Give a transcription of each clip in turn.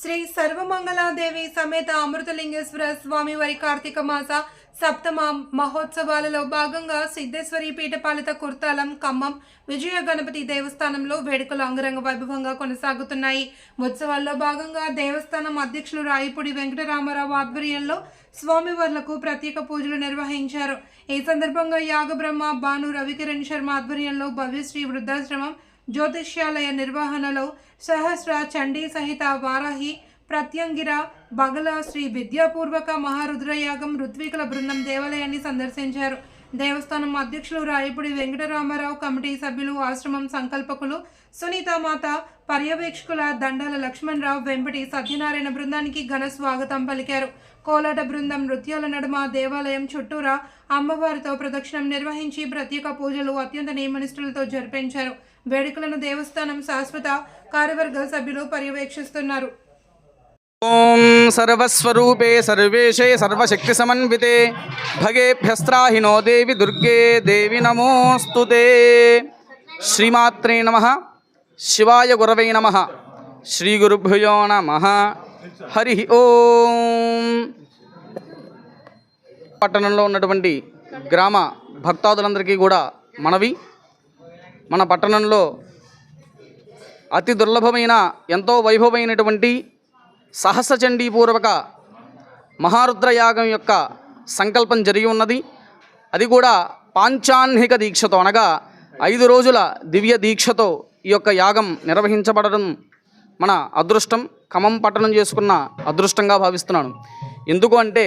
శ్రీ సర్వమంగళాదేవి సమేత అమృతలింగేశ్వర స్వామి వారి కార్తీక మాస సప్తమ మహోత్సవాలలో భాగంగా సిద్ధేశ్వరి పీఠపాలిత కుర్తాలం ఖమ్మం విజయ గణపతి దేవస్థానంలో వేడుకలు అంగరంగ వైభవంగా కొనసాగుతున్నాయి. ఉత్సవాల్లో భాగంగా దేవస్థానం అధ్యక్షులు రాయపూడి వెంకటరామారావు ఆధ్వర్యంలో స్వామివార్లకు ప్రత్యేక పూజలు నిర్వహించారు. ఈ సందర్భంగా యాగబ్రహ్మ భాను రవికిరణ్ శర్మ ఆధ్వర్యంలో భవ్యశ్రీ వృద్ధాశ్రమం జ్యోతిష్యాలయ నిర్వహణలో సహస్ర చండీ సహిత వారాహి ప్రత్యంగిర బగల శ్రీ విద్యాపూర్వక మహారుద్రయాగం ఋత్వికుల బృందం దేవాలయాన్ని సందర్శించారు. దేవస్థానం అధ్యక్షులు రాయపూడి వెంకటరామారావు కమిటీ సభ్యులు ఆశ్రమం సంకల్పకులు సునీతామాత పర్యవేక్షకుల దండాల లక్ష్మణరావు వెంపటి సత్యనారాయణ బృందానికి ఘన స్వాగతం పలికారు. కోలాట బృందం నృత్యాల నడుమ దేవాలయం చుట్టూరా అమ్మవారితో ప్రదక్షిణం నిర్వహించి ప్రత్యేక పూజలు అత్యంత నియమనిష్ఠులతో జరిపించారు. వేడుకలను దేవస్థానం శాశ్వత కార్యవర్గ సభ్యులు పర్యవేక్షిస్తున్నారు. ఓం సర్వస్వరూపే సర్వేశే సర్వశక్తి సమన్వితే భగేభ్యస్త్రాహినో దేవి దుర్గే దేవి నమోస్తు శ్రీమాత్రే నమ. శివాయ గురవై నమ. శ్రీ గురుభ్యో నమ. హరి ఓం. పట్టణంలో ఉన్నటువంటి గ్రామ భక్తాదులందరికీ కూడా మనవి. మన పట్టణంలో అతి దుర్లభమైన ఎంతో వైభవమైనటువంటి సహస్రచండీపూర్వక మహారుద్రయాగం యొక్క సంకల్పం జరిగి ఉన్నది. అది కూడా పాంచాహ్నిక దీక్షతో అనగా ఐదు రోజుల దివ్య దీక్షతో ఈ యొక్క యాగం నిర్వహించబడడం మన అదృష్టం. ఖమ్మం పట్టణం చేసుకున్న అదృష్టంగా భావిస్తున్నాను. ఎందుకు అంటే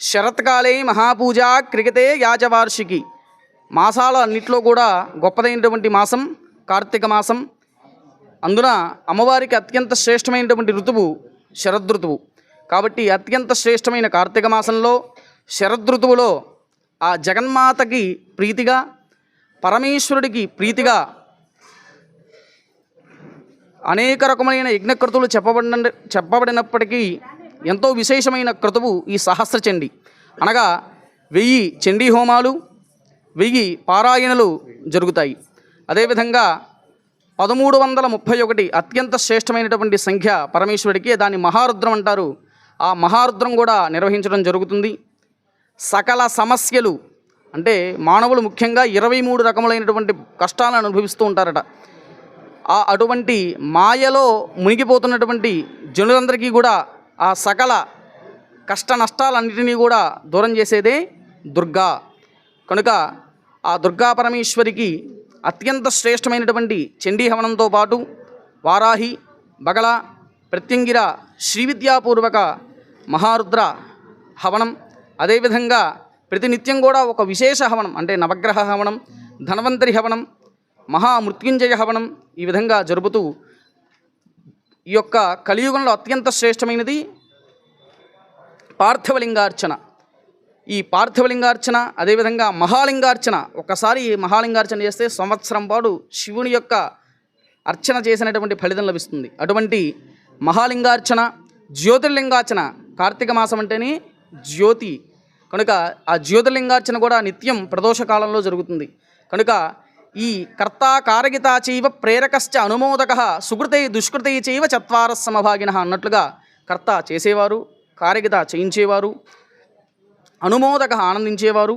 శరత్కాలే మహాపూజ క్రికెతే యాజవార్షికి. మాసాల అన్నిట్లో కూడా గొప్పదైనటువంటి మాసం కార్తీక మాసం. అందున అమ్మవారికి అత్యంత శ్రేష్టమైనటువంటి ఋతువు శరదృతువు కాబట్టి అత్యంత శ్రేష్టమైన కార్తీక మాసంలో శరదృతువులో ఆ జగన్మాతకి ప్రీతిగా పరమేశ్వరుడికి ప్రీతిగా అనేక రకమైన యజ్ఞకృతులు చెప్పబడిన చెప్పబడినప్పటికీ ఎంతో విశేషమైన క్రతువు ఈ సహస్ర చండి అనగా వెయ్యి చండీ హోమాలు వెయ్యి పారాయణలు జరుగుతాయి. అదేవిధంగా పదమూడు వందల ముప్పై ఒకటి అత్యంత శ్రేష్టమైనటువంటి సంఖ్య పరమేశ్వరుడికి దాన్ని మహారుద్రం అంటారు. ఆ మహారుద్రం కూడా నిర్వహించడం జరుగుతుంది. సకల సమస్యలు అంటే మానవులు ముఖ్యంగా ఇరవై మూడు రకములైనటువంటి కష్టాలను అనుభవిస్తూ ఉంటారట. ఆ అటువంటి మాయలో మునిగిపోతున్నటువంటి జనులందరికీ కూడా ఆ సకల కష్ట నష్టాలన్నిటినీ కూడా దూరం చేసేదే దుర్గా. కనుక ఆ దుర్గా పరమేశ్వరికి అత్యంత శ్రేష్టమైనటువంటి చండీ హవనంతో పాటు వారాహి బగళ ప్రత్యంగిర శ్రీవిద్యాపూర్వక మహారుద్ర హవనం అదేవిధంగా ప్రతినిత్యం కూడా ఒక విశేష హవనం అంటే నవగ్రహ హవనం ధనవంతరి హవనం మహామృత్యుంజయ హవనం ఈ విధంగా జరుపుతూ ఈ యొక్క కలియుగంలో అత్యంత శ్రేష్టమైనది పార్థివలింగార్చన. ఈ పార్థివలింగార్చన అదేవిధంగా మహాలింగార్చన ఒకసారి ఈ మహాలింగార్చన చేస్తే సంవత్సరం పాటు శివుని యొక్క అర్చన చేసినటువంటి ఫలితం లభిస్తుంది. అటువంటి మహాలింగార్చన జ్యోతిర్లింగార్చన కార్తీక మాసం అంటేనే జ్యోతి. కనుక ఆ జ్యోతిర్లింగార్చన కూడా నిత్యం ప్రదోష కాలంలో జరుగుతుంది. కనుక ఈ కర్త కారగిత చైవ ప్రేరకశ్చ అనుమోదక సుకృతై దుష్కృతై చైవ చత్వార సమభాగిన అన్నట్లుగా కర్త చేసేవారు కారగిత చేయించేవారు. అనుమోదక ఆనందించేవారు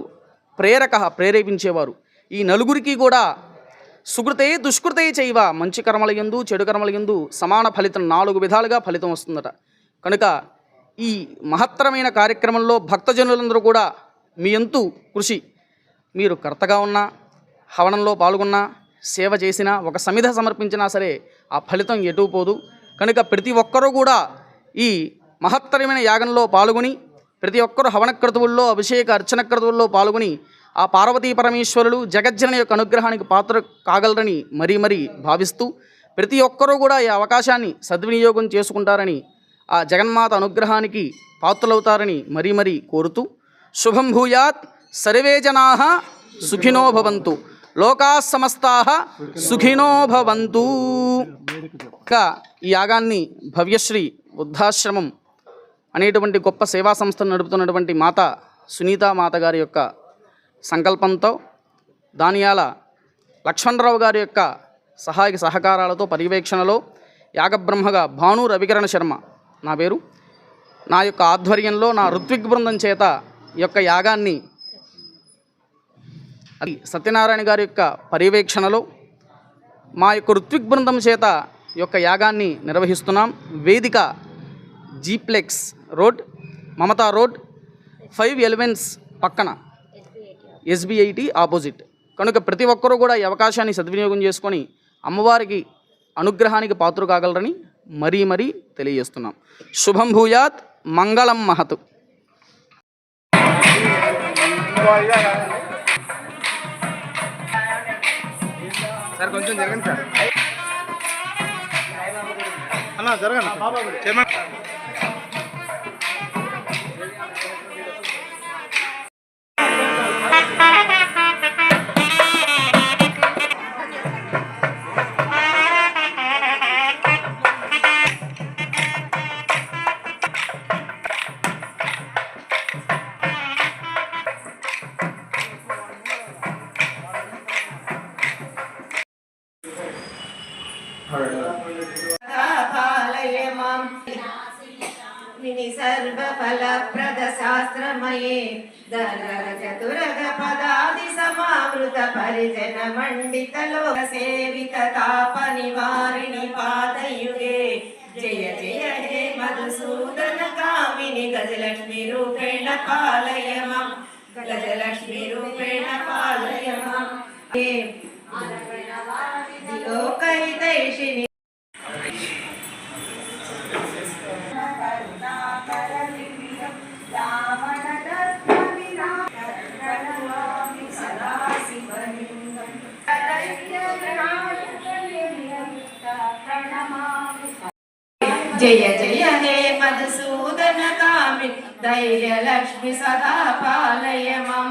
ప్రేరక ప్రేరేపించేవారు. ఈ నలుగురికి కూడా సుకృతే దుష్కృతే చేయవ మంచి కర్మల యందు చెడు కర్మల యందు సమాన ఫలితం నాలుగు విధాలుగా ఫలితం వస్తుందట. కనుక ఈ మహత్తరమైన కార్యక్రమంలో భక్తజనులందరూ కూడా మీ ఎంతు కృషి. మీరు కర్తగా ఉన్నా హవనంలో పాల్గొన్నా సేవ చేసినా ఒక సమిధ సమర్పించినా సరే ఆ ఫలితం ఎటు పోదు. కనుక ప్రతి ఒక్కరూ కూడా ఈ మహత్తరమైన యాగంలో పాల్గొని ప్రతి ఒక్కరు హవన క్రతువుల్లో అభిషేక అర్చన క్రతువుల్లో పాల్గొని ఆ పార్వతీ పరమేశ్వరులు జగజ్జన యొక్క అనుగ్రహానికి పాత్ర కాగలరని మరీ మరీ భావిస్తూ ప్రతి ఒక్కరూ కూడా ఈ అవకాశాన్ని సద్వినియోగం చేసుకుంటారని ఆ జగన్మాత అనుగ్రహానికి పాత్రలవుతారని మరీ మరీ కోరుతూ శుభం భూయాత్ సర్వే జనా సుఖినో భవంతు. లోకా సమస్తా సుఖినో భవంతు. ఇంకా ఈ యాగాన్ని భవ్యశ్రీ వృద్ధాశ్రమం అనేటువంటి గొప్ప సేవా సంస్థను నడుపుతున్నటువంటి మాత సునీత మాత గారి యొక్క సంకల్పంతో దానియాల లక్ష్మణరావు గారి యొక్క సహాయక సహకారాలతో పర్యవేక్షణలో యాగబ్రహ్మగా భాను రవికరణ శర్మ నా పేరు. నా యొక్క ఆధ్వర్యంలో నా ఋత్విక్ బృందం చేత ఈ యొక్క యాగాన్ని అది సత్యనారాయణ గారి యొక్క పర్యవేక్షణలో మా యొక్క ఋత్విక్ బృందం చేత ఈ యొక్క యాగాన్ని నిర్వహిస్తున్నాం. వేదిక Gplex road Mamata road five elevens పక్కన ఎస్బీఐటి ఆపోజిట్. కనుక ప్రతి ఒక్కరూ కూడా ఈ అవకాశాన్ని సద్వినియోగం చేసుకొని అమ్మవారికి అనుగ్రహానికి పాత్ర కాగలరని మరీ మరీ తెలియజేస్తున్నాం. శుభం భూయాత్ మంగళం మహతు. సార్ కొంచెం జరగండి సార్. అన్న జరగండి सर्वफलप्रदशास्त्रमये दरचतुरगपदादि समावृत परिजन मण्डितलोकसेवित तापनिवारिणि पादयुगे जय जय हे मधुसूदन कामिनि गजलक्ष्मी रूपेण पालय मां गजलक्ष्मी रूपेण पालय मां జయ జయ హే మధుసూదన కామి. ధైర్యలక్ష్మి సదా పాలయ మాం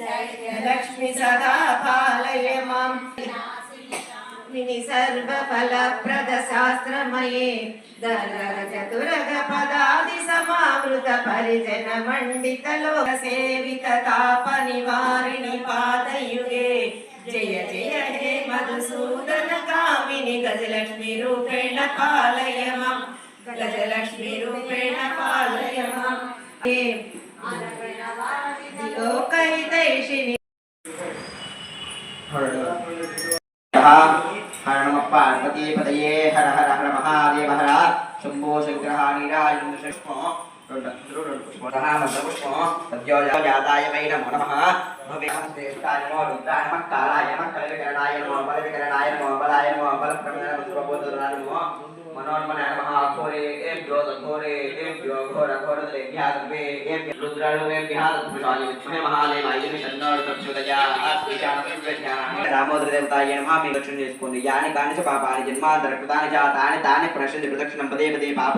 ధైర్యలక్ష్మి సదా పాలయ మాం మిని సర్వఫలప్రద శాస్త్రమయే. దళర చతురగ పదాది సమావృత పరిజన మండిత లోక సేవిత తాప నివారిణి పాదయుగే. జయ జయ హే మధుసూదన కామిని గజలక్ష్మి రూపేణ పాలయ మాం శంభో శంకర పుష్పం జాతాయ వై నమో నమ భవేష్టాయ నమో రుద్రాయ నమ కాలాయ నమ కలవికరణాయ నమో నమో బలాయ నమో నమో నమ ఘోరే ఘోరే దామోదర దేవతాయ నమ. మీ దక్షిణ చేసుకోండి. యాని కాని చ పాపాని జన్మాంతర కృతాని చ తాని తాని ప్రశ్న ప్రదక్షిణం పదే పదే పాప